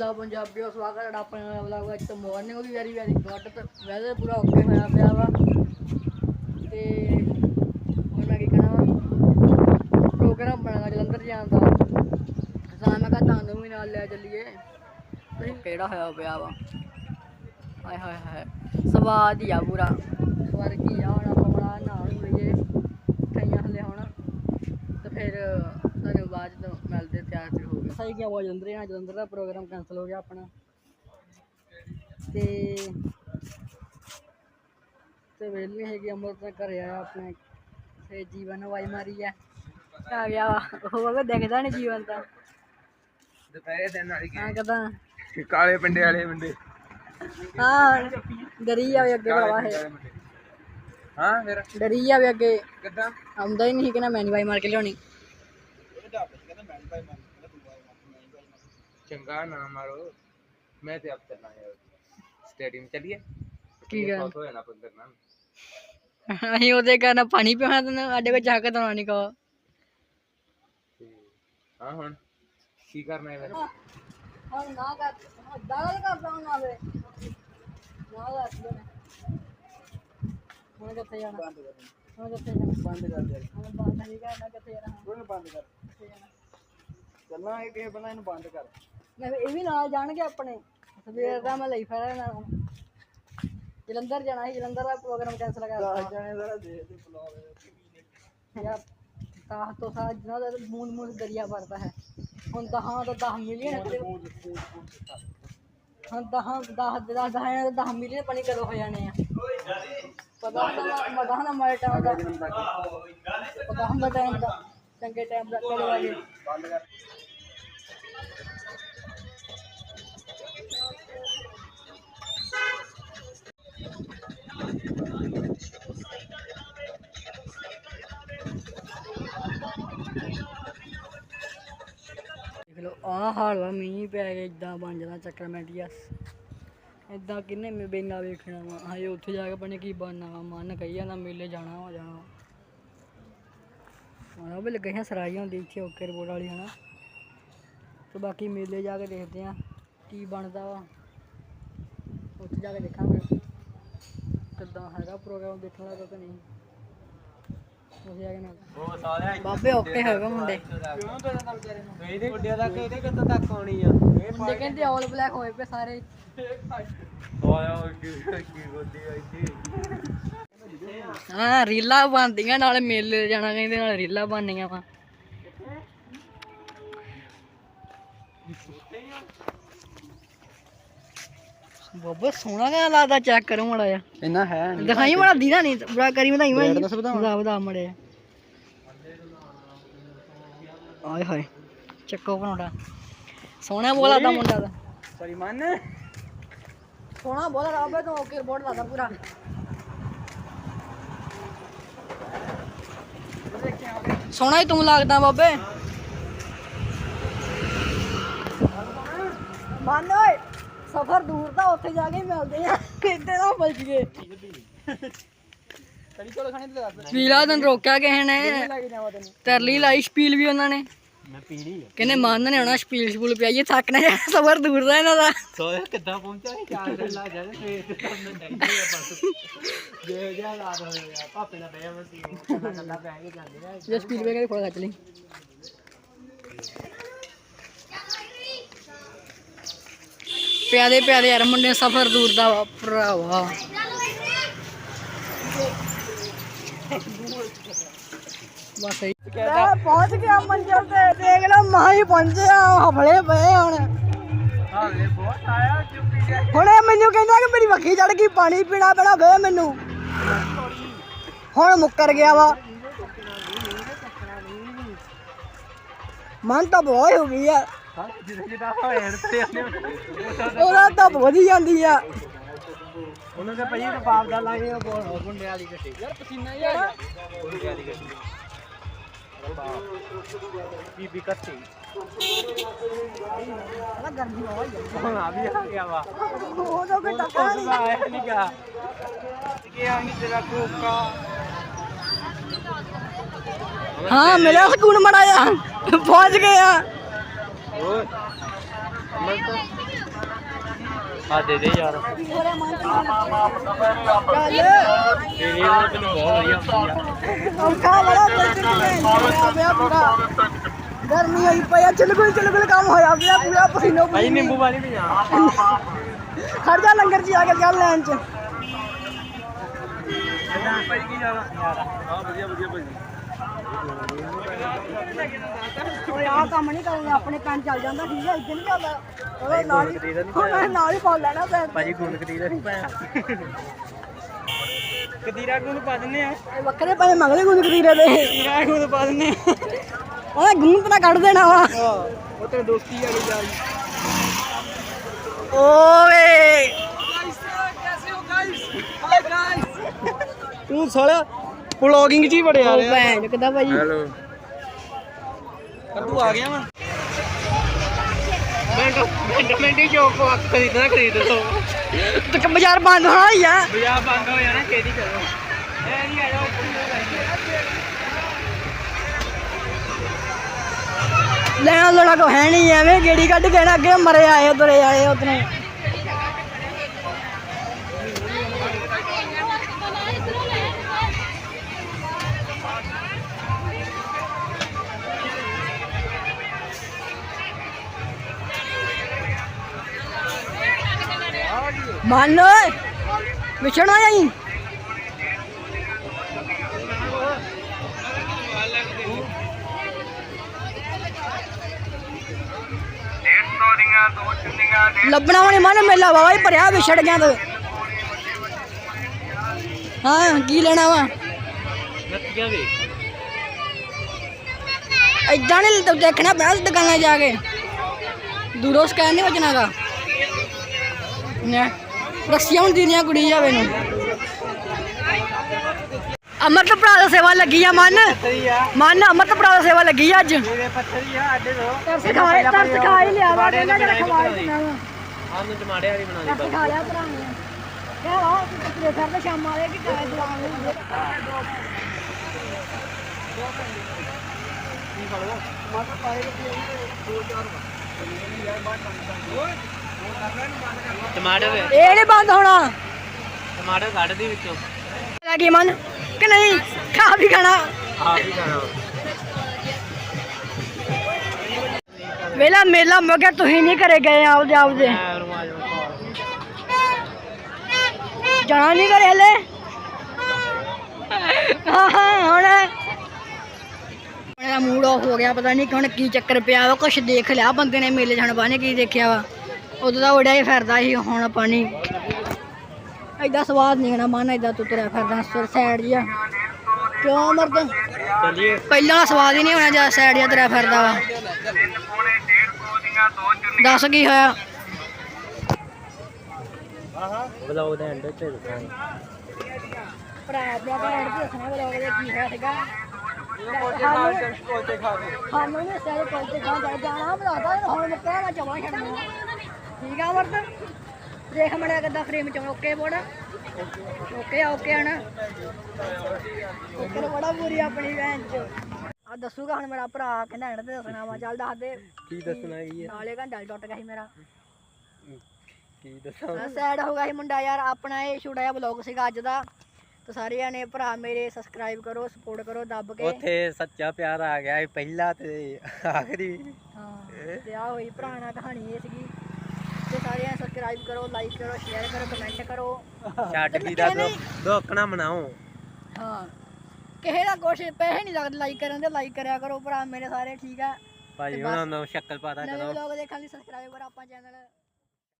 ਦਾ ਪੰਜਾਬੀਓ ਸਵਾਗਤ ਹੈ ਆਪਣੇ ਨਵੇਂ ਵਲੌਗ ਵਿੱਚ ਤਾਂ ਮਾਰਨਿੰਗ ਵੀ ਵੈਰੀ ਵੈਰੀ ਗੁੱਡ ਤੇ ਵੈਦਰ ਪੂਰਾ ਓਕੇ ਹੋਇਆ ਪਿਆ ਵਾ। ਤੇ ਹੁਣ ਮੈਂ ਕੀ ਕਹਿਣਾ ਵਾ? ਪ੍ਰੋਗਰਾਮ ਬਣਾਗਾ ਜਲੰਧਰ ਜਾਣ ਦਾ। ਤਾਂ ਮੈਂ ਕਿਹਾ ਤੁਹਾਨੂੰ ਵੀ ਨਾਲ ਲੈ ਚੱਲੀਏ। ਤੁਸੀਂ ਕਿਹੜਾ ਹੋਇਆ ਪਿਆ ਵਾ? ਹਾਏ ਹਾਏ ਹਾਏ, ਸਵਾਦ ਹੀ ਆ ਪੂਰਾ। ਸਵਰਗੀ ਆ, ਹੁਣ ਆਪਾਂ ਬਣਾ ਨਾਲ ਹੋਈਏ ਠਈਆਂ ਹਲੇ ਹੁਣ। ਤੇ ਫਿਰ ਬਾਅਦ ਚ ਮਿਲਦੇ ਤਿਆਰ ਤੇ ਹੋ ਗਏ। ਸਹੀ ਗਿਆ ਉਹ ਜਲੰਧਰ ਆ ਜਲੰਧਰ ਦਾ ਪ੍ਰੋਗਰਾਮ ਕੈਨਸਲ ਹੋ ਗਿਆ ਆਪਣਾ। ਤੇ ਤੇ ਵੇਲੇ ਹੈਗੀ ਅੰਮ੍ਰਿਤ ਨਾਲ ਘਰੇ ਆਇਆ ਆਪਣੇ। ਤੇ ਜੀਵਨ ਵਾਈ ਮਾਰੀ ਆ। ਆ ਗਿਆ ਵਾ। ਉਹ ਵਾ ਦੇਖਦਾ ਨਹੀਂ ਜੀਵਨ ਤਾਂ। ਦੁਪਹਿਰੇ ਦਿਨ ਵਾਲੀ ਹਾਂ ਕਦਾਂ ਕਾਲੇ ਪਿੰਡੇ ਵਾਲੇ ਮੁੰਡੇ। ਹਾਂ ਡਰੀ ਜਾਵੇ ਅੱਗੇ ਭਰਾਵਾ ਇਹ। ਹਾਂ ਫਿਰ? ਡਰੀ ਜਾਵੇ ਅੱਗੇ। ਕਿੱਦਾਂ? ਆਉਂਦਾ ਹੀ ਨਹੀਂ ਕਿ ਨਾ ਮੈਂ ਨੀ ਵਾਈ ਮਾਰ ਕੇ ਲਿਆਉਣੀ। ਚੰਗਾ ਨਾ ਮਾਰੋ ਮੈਂ ਤੇ ਅਬ ਚੱਲਣਾ ਹੈ ਸਟੇਡੀਅਮ ਚਲੀਏ। ਕੀ ਗੱਲ? ਹੋ ਜਾਣਾ ਪੰਦਰ ਨਾ ਅਸੀਂ ਉਹਦੇ ਕਾਰਨ ਪਾਣੀ ਪਿਆਉਣਾ ਤੈਨੂੰ ਸਾਡੇ ਕੋਲ ਜਾ ਕੇ ਤਾਂ ਨਹੀਂ ਕਹੋ ਹਾਂ ਹੁਣ ਕੀ ਕਰਨਾ ਹੈ ਫਿਰ ਹੁਣ ਨਾ ਕਰ ਦਾਲ ਕਰਦਾ ਹੁਣ ਆਵੇ ਨਾ ਕਰ ਹੁਣ ਕਿੱਥੇ ਜਾਣਾ? ਹੁਣ ਕਿੱਥੇ ਜਾਣਾ? ਬੰਦ ਕਰ ਦੇ। ਹੁਣ ਬੰਦ ਨਹੀਂ ਕਰਨਾ ਕਿੱਥੇ ਜਾਣਾ? ਹੁਣ ਕੋਈ ਬੰਦ ਕਰ। ਕਿੱਥੇ ਜਾਣਾ? ਚੱਲਣਾ ਇਹ ਕਿਸੇ ਬੰਦਾ ਇਹਨੂੰ ਬੰਦ ਕਰ। ਇਹ ਵੀ ਨਾਲ ਜਾਣਗੇ ਆਪਣੇ। ਸਵੇਰ ਦਾ ਮੈਂ ਲਈ ਫੜਾ ਨਾ। ਜਲੰਧਰ ਜਾਣਾ ਸੀ ਜਲੰਧਰ ਦਾ ਪ੍ਰੋਗਰਾਮ ਕੈਨਸਲ ਕਰ ਦਿੱਤਾ ਜਾਣੇ ਜ਼ਰਾ ਦੇ ਦੇ ਬਲੌਗ ਯਾਰ ਤਾਹ ਤੋਂ ਸਾਰਾ ਜਿੰਨਾ ਦਾ ਮੂਨ ਮੂਨ ਦਰਿਆ ਭਰਦਾ ਹੈ। ਹੁਣ ਦਹਾਂ ਤੋਂ 10 ਮਿਲੀਅਨ ਹੁਣ ਦਹਾਂ 10 10 10 10 ਮਿਲੀਅਨ ਪਾਣੀ ਕਦੋਂ ਹੋ ਜਾਣੇ ਆ। ਪਤਾ ਹੁੰਦਾ ਮਗਾ ਨਾ ਮਾਰੇ ਟਾਈਮ ਦਾ। ਪਤਾ ਹੁੰਦਾ ਟਾਈਮ ਦਾ। ਚੰਗੇ ਟਾਈਮ ਦਾ ਕਦੋਂ ਆਏ ਲਓ ਹਾਲ ਵਾ, ਮੀਂਹ ਪੈ ਗਿਆ ਇਦਾਂ ਬਣ ਜਾਣਾ ਚੱਕਰ ਮੈਂਟੀਅਸ ਇਦਾਂ ਕਿੰਨੇ ਮੇ ਬੇਨਾ ਵੇਖਣਾ ਵਾ ਹਜੇ ਉੱਥੇ ਜਾ ਕੇ ਬਣੇ ਕੀ ਬਣਨਾ ਵਾ, ਮਨ ਕਹੀ ਜਾਂਦਾ ਮੇਲੇ ਜਾਣਾ ਹੋ ਜਾਣਾ ਹਾਂ ਉਹ ਵੀ ਲੱਗੀਆਂ ਸਰਾਈਆਂ ਹੁੰਦੀ ਇੱਥੇ ਓਕੇ ਰਿਪੋਰਟ ਵਾਲੀ, ਹਨਾ। ਤੇ ਬਾਕੀ ਮੇਲੇ ਜਾ ਕੇ ਦੇਖਦੇ ਆ, ਕੀ ਬਣਦਾ ਵਾ। ਉੱਥੇ ਜਾ ਕੇ ਦੇਖਾਂਗੇ, ਕਿੱਦਾਂ ਹੈਗਾ ਪ੍ਰੋਗਰਾਮ ਦੇਖਣ ਲੱਗਾ ਕਿ ਨਹੀਂ। ਉਹ ਸਾਲਿਆ ਬਾਬੇ ਓਕੇ ਹੋਏਗਾ ਮੁੰਡੇ। ਕਿਉਂ ਤੇਰਾ ਵਿਚਾਰੇ ਨੂੰ ਇਹਦੇ ਗੁੱਡਿਆਂ ਤੱਕ ਇਹਦੇ ਕਿੱਥੋਂ ਤੱਕ ਆਉਣੀ ਆ? ਇਹ ਮੁੰਡੇ ਕਹਿੰਦੇ ਆਲ ਬਲੈਕ ਹੋਏ ਪਏ ਸਾਰੇ। ਆਇਆ ਕੀ ਕੀ ਗੁੱਡੀ ਆਈ ਹਾਂ ਰੀਲਾਂ ਬਣਦੀਆਂ ਨਾਲ ਮੇਲੇ ਜਾਣਾ ਕਹਿੰਦੇ ਨਾਲ ਰੀਲਾਂ ਬਣਨੀਆਂ ਵਾ। ਬਾਬਾ ਸੋਹਣਾ ਕਿਆ ਲੱਗਦਾ ਚੈੱਕ ਕਰੋ ਮੜਾ ਆ ਇੰਨਾ ਹੈ ਦਿਖਾਈ ਮੜਾ ਦੀਦਾ ਨਹੀਂ ਬੜਾ ਕਰੀ ਵਧਾਈ ਮੈਂ ਰੇਟ ਦੱਸ। ਵਧਾ ਵਧਾ ਆਏ ਹਾਏ ਚੱਕੋ ਬਣਾਉਣਾ ਸੋਹਣਾ ਬੋਲਾ ਦਾ ਮੁੰਡਾ ਦਾ ਸਰੀ ਮੰਨ? ਸੋਹਣਾ ਬੋਲਾ ਰਾਬੇ ਤੋਂ ਓਕੇ ਰਿਪੋਰਟ ਲਾਦਾ ਪੂਰਾ। ਸੋਹਣਾ ਹੀ ਤੂੰ ਲੱਗਦਾ ਬਾਬੇ। ਮੰਨ ਓਏ ਸਫ਼ਰ ਦੂਰ ਦਾ ਉੱਥੇ ਜਾ ਕੇ ਮਿਲਦੇ ਆ। ਇੱਥੇ ਤਾਂ ਬਚ ਗਏ। ਸਰੀ ਕੋਲ ਖਾਣੇ ਤੇ ਦੱਸ ਸਪੀਲਾ ਤੈਨੂੰ ਰੋਕਿਆ ਕਿਸੇ ਨੇ। ਲੱਗ ਜਾਵਾ ਤੈਨੂੰ? ਤਰਲੀ ਲਾਈ ਸਪੀਲ ਵੀ ਉਹਨਾਂ ਨੇ। ਮੈਂ ਪੀਣੀ ਆ। ਕਹਿੰਦੇ ਮੰਨ ਨੇ ਹੋਣਾ ਸਪੀਲ ਸਪੂਲ ਪਿਆਈਏ ਥੱਕ ਨਾ ਜਾਣਾ ਸਫ਼ਰ ਦੂਰ ਦਾ ਇਹਨਾਂ ਦਾ। ਸੋਇਆ ਕਿੱਦਾਂ ਪਹੁੰਚਾ ਚਾਰ ਦਿਨ ਲੱਗ ਜਾਣੇ ਸਵੇਰ ਤੇ ਆ ਬਸ। ਜੇ ਜਿਆ ਰਾਤ ਹੋਇਆ ਨਾਲ ਬਹਿ ਮਸੀ ਕੱਲਾ ਕੱਲਾ ਬਹਿ ਕੇ ਜਾਂਦੇ ਆ ਜੇ ਸਪੀਲ ਵੇ ਕੇ ਖਿੱਚ ਲਈ। ਪਿਆਦੇ ਪਿਆਦੇ ਯਾਰ ਮੁੰਡੇ ਸਫ਼ਰ ਦੂਰ ਦਾ ਵਾ ਭਰਾਵਾ। ਬਸ ਸਹੀ ਪਹੁੰਚ ਗਿਆ ਮੰਜ਼ਿਲ ਤੇ ਦੇਖ ਲਓ ਮਾਂ ਹੀ ਪਹੁੰਚਿਆ ਹਫਲੇ ਪਏ ਹੁਣ। ਹਾਲੇ ਬਹੁਤ ਆਇਆ ਚੁੱਪੀ ਗਿਆ ਹੁਣੇ ਮੈਨੂੰ ਕਹਿੰਦਾ ਕਿ ਮੇਰੀ ਵੱਖੀ ਚੜ ਗਈ ਪਾਣੀ ਪੀਣਾ ਪੈਣਾ ਵੇ ਮੈਨੂੰ। ਹੁਣ ਮੁੱਕਰ ਗਿਆ ਵਾ। ਮਨ ਤਾਂ ਬਹੁਤ ਹੋ ਗਈ ਆ। ਹਾਂ ਉਹਦਾ ਤਾਂ ਵਧੀ ਜਾਂਦੀ ਆ। ਉਹਨਾਂ ਦੇ ਪਈ ਬਾਪ ਦਾ ਲਾਗੇ ਉਹ ਬੋਲ ਗੁੰਡੇ ਵਾਲੀ ਗੱਡੀ। ਯਾਰ ਪਸੀਨਾ ਹੀ ਆ ਗੁੰਡੇ ਵਾਲੀ ਗੱਡੀ। ਬੀਬੀ ਕੱਤੀ ਨਾ ਗਰਮੀ ਬਹੁਤ ਆ। ਹੁਣ ਆ ਵੀ ਆ ਗਿਆ ਵਾ। ਉਹ ਤਾਂ ਕੋਈ ਟੱਕਾ ਦਾ ਆਇਆ ਨਹੀਂ ਗਾ ਕਿ ਆ ਨਹੀਂ ਤੇਰਾ ਕੋਕਾ। ਹਾਂ ਮਿਲਿਆ ਸਕੂਨ ਮੜਾ ਆ ਪਹੁੰਚ ਗਏ ਆ। ਆ ਦੇ ਦੇ ਯਾਰ। ਕੀ ਹੋ ਰਿਹਾ ਮਨ ਚ ਚੱਲ ਇਹ ਇਹ ਉਹ ਤੈਨੂੰ ਬਹੁਤ ਵਧੀਆ ਹੁੰਦੀ ਆ ਔਖਾ ਬੜਾ ਬਿਲਕੁਲ ਹੋਇਆ ਪਿਆ ਪੂਰਾ ਗਰਮੀ ਹੋਈ ਪਈ ਆ ਚਿਲਗੁਲ ਚਿਲਗੁਲ ਕੰਮ ਹੋਇਆ ਪਿਆ ਪੂਰਾ ਪਸੀਨੋ ਭਾਈ ਨਿੰਬੂ ਪਾਣੀ ਵੀ ਜਾ ਖੜ ਜਾ ਲੰਗਰ ਜੀ ਆ ਕੇ ਚੱਲ ਲੈਣ ਚ। ਭਾਈ ਕੀ ਹਾਂ ਵਧੀਆ ਵਧੀਆ ਭਾਈ। ਓਏ ਆਹ ਕੰਮ ਨਹੀਂ ਕਰਨਾ ਆਪਣੇ ਕੰਨ ਚੱਲ ਜਾਂਦਾ ਠੀਕ ਹੈ ਇੱਥੇ ਨਹੀਂ ਚੱਲਦਾ। ਉਹਦੇ ਨਾਲ ਹੀ ਉਹਨੇ ਨਾਲ ਹੀ ਪਾ ਲੈਣਾ ਤੇ ਭਾਜੀ ਗੁੰਦ ਕਤੀਰਾ ਨਹੀਂ ਪਾਇਆ ਕਤੀਰਾ ਗੁੰਦ ਪਾ ਦਿੰਨੇ ਆ। ਇਹ ਵੱਖਰੇ ਪਾਸੇ ਮੰਗਦੇ ਗੁੰਦ ਕਤੀਰੇ ਦੇ। ਕਤੀਰਾ ਗੁੰਦ ਪਾ ਦਿੰਨੇ ਉਹਨੇ ਗੁੰਦ ਤਾਂ ਕੱਢ ਦੇਣਾ ਵਾ। ਉਹ ਤੇ ਦੋਸਤੀ ਵਾਲੀ ਗੱਲ ਓਏ। ਤੂੰ ਸਾਲਾ ਵਲੌਗਿੰਗ ਚ ਹੀ ਬੜਿਆ ਉਹ ਭੈਣ ਕਿਦਾ ਭਾਈ ਹੈਲੋ ਤੂੰ ਆ ਗਿਆ ਵਾ। ਮਿੰਟ ਮਿੰਟ ਹੀ ਜੋ ਕੋ ਖਰੀਦਣਾ ਖਰੀਦ ਲਓ ਤੇ ਬਾਜ਼ਾਰ ਬੰਦ ਹੋਣਾ ਹੀ ਆ। ਬਿਆ ਬੰਦ ਹੋ ਜਾਣਾ ਕਿਹਦੀ ਕਰੋ ਇਹ ਨਹੀਂ ਆ ਜਾਓ ਲੈਣਾ ਲੋੜਾ ਕੋ ਹੈ ਨਹੀਂ ਐਵੇਂ ਗੇੜੀ ਕੱਢ ਕੇ ਨਾ ਅੱਗੇ ਮਰੇ ਆਏ ਉਧਰੇ ਆਏ ਉਧਰੇ। ਮੰਨ ਓਏ। ਵਿਛੜਨਾ ਜਾਈ। ਲੱਭਣਾ ਵੀ ਨੀ ਮਨ ਮੇਲਾ ਵਾਵਾ ਹੀ ਭਰਿਆ ਵਿਛੜ ਗਿਆ ਤੂੰ। ਹਾਂ ਕੀ ਲੈਣਾ ਵਾ? ਨੱਤੀਆਂ ਵੇ ਨਹੀਂ ਤੂੰ ਦੇਖਣਾ ਬਹਿਸ ਦੁਕਾਨਾਂ ਜਾ ਕੇ। ਦੂਰੋਂ ਸਕੈਨ ਨਹੀਂ ਵਜਣਾਗਾ। ਨੇ। ਰੱਸੀਆਂ ਹੁਣ ਦੀਦੀਆਂ ਕੁੜੀ ਜਾਵੇ ਨੂੰ। ਅਮਰਤ ਭਰਾ ਦਾ ਸੇਵਾ ਲੱਗੀ ਆ ਮਨ। ਮਨ ਅਮਰਤ ਭਰਾ ਦਾ ਸੇਵਾ ਲੱਗੀ ਆ ਅੱਜ। ਮੇਰੇ ਪੱਥਰ ਹੀ ਆ ਅੱਡੇ ਤੋਂ ਤਰਸ ਖਾਏ ਤਰਸ ਖਾਈ ਲਿਆ ਵਾ ਕਹਿੰਦਾ ਜਿਹੜਾ ਖਵਾਏ ਤੇ ਨਾ ਆਨੂੰ ਟਮਾਟੇ ਵਾਲੀ ਬਣਾ ਤਰਸ ਖਾ ਲਿਆ ਭਰਾ ਨੇ। ਕਿਹਾ ਵਾ ਤੂੰ ਕਿਤੇ ਫਿਰ ਤੇ ਸ਼ਾਮ ਆਲੇ ਕਿ ਕਾਇ ਦੁਆਨ ਨੂੰ ਟਮਾਟਰ ਵੇ। ਇਹ ਨਹੀਂ ਬੰਦ ਹੋਣਾ। ਟਮਾਟਰ ਕੱਢ ਦੀ ਵਿੱਚੋਂ। ਲੱਗੀ ਮਨ ਕਿ ਨਹੀਂ? ਖਾ ਵੀ ਖਾਣਾ। ਆ ਵੀ ਖਾਣਾ। ਵੇਲਾ ਮੇਲਾ ਮਗਰ ਤੁਸੀਂ ਨਹੀਂ ਘਰੇ ਗਏ ਆਪਦੇ ਆਪਦੇ। ਜਾਣਾ ਨਹੀਂ ਘਰੇ ਹਲੇ? ਹਾਂ ਹਾਂ ਹੁਣ। ਮੇਰਾ ਮੂਡ ਆਫ ਹੋ ਗਿਆ ਪਤਾ ਨਹੀਂ ਹੁਣ ਕੀ ਚੱਕਰ ਪਿਆ ਵਾ ਕੁਛ ਦੇਖ ਲਿਆ ਬੰਦੇ ਨੇ ਮੇਲੇ ਜਾਣ ਬਾਨੇ ਕੀ ਦੇਖਿਆ ਵਾ। ਉਦੋਂ ਦਾ ਉੜਿਆ ਹੀ ਫਿਰਦਾ ਸੀ ਹੁਣ ਪਾਣੀ ਐਡਾ ਸਵਾਦ ਨਹੀਂ ਨਾ ਮਨ ਐਡਾ ਤੂੰ ਤੁਰਿਆ ਫਿਰਦਾ ਸਰ ਸਾਈਡ ਜਿਹਾ। ਕਿਉਂ ਮਰਦ ਚਲਿਏ। ਪਹਿਲਾਂ ਸਵਾਦ ਹੀ ਨਹੀਂ ਹੋਣਾ ਜਦ ਸਾਈਡ ਜਿਹਾ ਤੁਰਿਆ ਫਿਰਦਾ ਵਾ। ਦੱਸ ਕੀ ਹੋਇਆ? ਬਲੌਗ ਦੇ ਐਂਡ ਤੇ ਦੱਸਾਂਗੇ ਭਰਾ ਦਾ ਤਾਂ ਐਡ ਦੱਸਣਾ ਬਲੌਗ ਦੇ ਕੀ ਹੋਇਆ ਸੀਗਾ? ਖਾ ਸਾਨੂੰ ਨੇ ਸਾਰੇ ਕੋਲ ਖਾ ਜਾ ਜਾਣਾ ਬਲਾਦਾ ਹੁਣ ਮੈਂ ਕਹਿਣਾ ਚਵਾ ਛੱਡਣਾ ਠੀਕ ਆ ਵਰਤ ਦੇਖ ਮੜਿਆ ਕਿੱਦਾਂ ਫਰੇਮ ਚ ਓਕੇ ਬੋੜ ਓਕੇ ਆ ਓਕੇ ਆਣਾ ਓਕੇ ਬੜਾ ਬੁਰੀ ਆਪਣੀ ਭੈਣ ਚ। ਆ ਦੱਸੂਗਾ ਹੁਣ ਮੇਰਾ ਭਰਾ ਕਹਿੰਦਾ ਐਂਡ ਤੇ ਦੱਸਣਾ ਵਾ ਚੱਲ ਦੱਸ ਦੇ। ਕੀ ਦੱਸਣਾ ਕੀ ਹੈ ਨਾਲੇ ਘੰਟਾ ਟੁੱਟ ਗਿਆ ਸੀ ਮੇਰਾ। ਕੀ ਦੱਸਾਂ? ਸੈਡ ਹੋ ਗਿਆ ਸੀ ਮੁੰਡਾ ਯਾਰ ਆਪਣਾ ਇਹ ਛੋਟਾ ਜਿਹਾ ਬਲੌਗ ਸੀਗਾ ਅੱਜ ਦਾ। ਤੇ ਸਾਰਿਆਂ ਨੇ ਭਰਾ ਮੇਰੇ ਸਬਸਕ੍ਰਾਈਬ ਕਰੋ ਸਪੋਰਟ ਕਰੋ ਦੱਬ ਕੇ। ਉੱਥੇ ਸੱਚਾ ਪਿਆਰ ਆ ਗਿਆ ਸੀ ਪਹਿਲਾ ਤੇ ਆਖਰੀ। ਹਾਂ ਤੇ ਆ ਹੋਈ ਨਾਲ ਕਹਾਣੀ ਇਹ ਸੀਗੀ। ਸਾਰਿਆਂ ਸਬਸਕ੍ਰਾਈਬ ਕਰੋ ਲਾਈਕ ਕਰੋ ਸ਼ੇਅਰ ਕਰੋ ਕਮੈਂਟ ਕਰੋ। ਛੱਡ ਕੀ ਦਾ ਦੋਕਣਾ ਬਣਾਓ। ਹਾਂ। ਕਿਸੇ ਦਾ ਕੁਛ ਪੈਸੇ ਨਹੀਂ ਲੱਗਦੇ ਲਾਈਕ ਕਰਨ ਦੇ ਲਾਈਕ ਕਰਿਆ ਕਰੋ ਭਰਾ ਮੇਰੇ ਸਾਰੇ ਠੀਕ ਆ। ਭਾਜੀ ਉਹਨਾਂ ਨੂੰ ਸ਼ੱਕਲ ਪਾਤਾ ਨਵੇਂ ਕਰੋ। ਵਲੌਗ ਦੇਖਣ ਲਈ ਸਬਸਕ੍ਰਾਈਬ ਕਰੋ ਆਪਾਂ ਚੈਨਲ